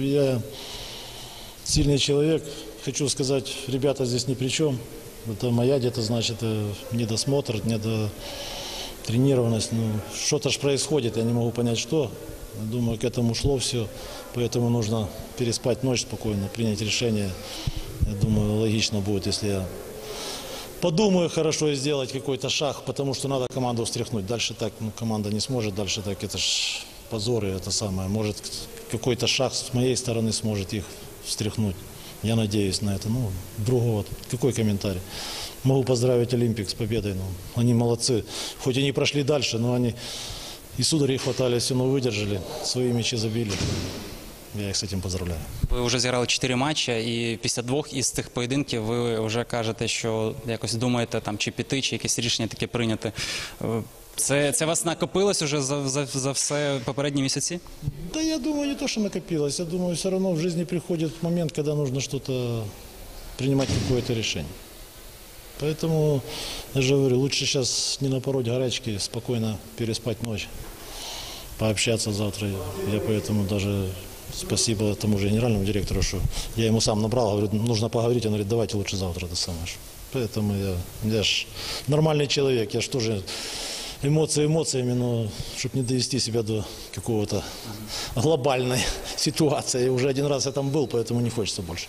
Я сильный человек. Хочу сказать, ребята здесь ни при чем. Это моя где-то, значит, э, недосмотр, недотренированность. Ну, что-то ж происходит, я не могу понять, что. Думаю, к этому шло все. Поэтому нужно переспать ночь спокойно, принять решение. Я думаю, логично будет, если я подумаю хорошо и сделать какой-то шаг, потому что надо команду встряхнуть. Дальше так ну, команда не сможет, дальше так это ж позор и это самое. Может какой-то шаг с моей стороны сможет их встряхнуть. Я надеюсь на это. Ну, другого. Какой комментарий? Могу поздравить Олимпик с победой. Ну, они молодцы. Хоть и не прошли дальше, но они и хватали, все равно выдержали. Свои мячи забили Я их с этим поздравляю. Ви вже зіграли чотири матчі, і після двох із цих поєдинків ви вже кажете, що якось думаєте там чи піти, чи якесь рішення таке прийняти. Е, Це, це вас накопилось уже за, за, за все попередні місяці? Да я думаю, не то, что накопилось. Я думаю, все равно в жизни приходит момент, когда нужно что-то принимать какое-то решение. Поэтому, я же говорю, лучше сейчас не напороть горячки, спокойно переспать ночь, пообщаться завтра. Я поэтому даже спасибо тому же генеральному директору, что я ему сам набрал, говорю, нужно поговорить, он говорит, давайте лучше завтра это самое. Поэтому я, я ж нормальный человек, я ж тоже эмоции эмоциями, но чтобы не довести себя до какого-то глобальной ситуации. Уже один раз я там был, поэтому не хочется больше.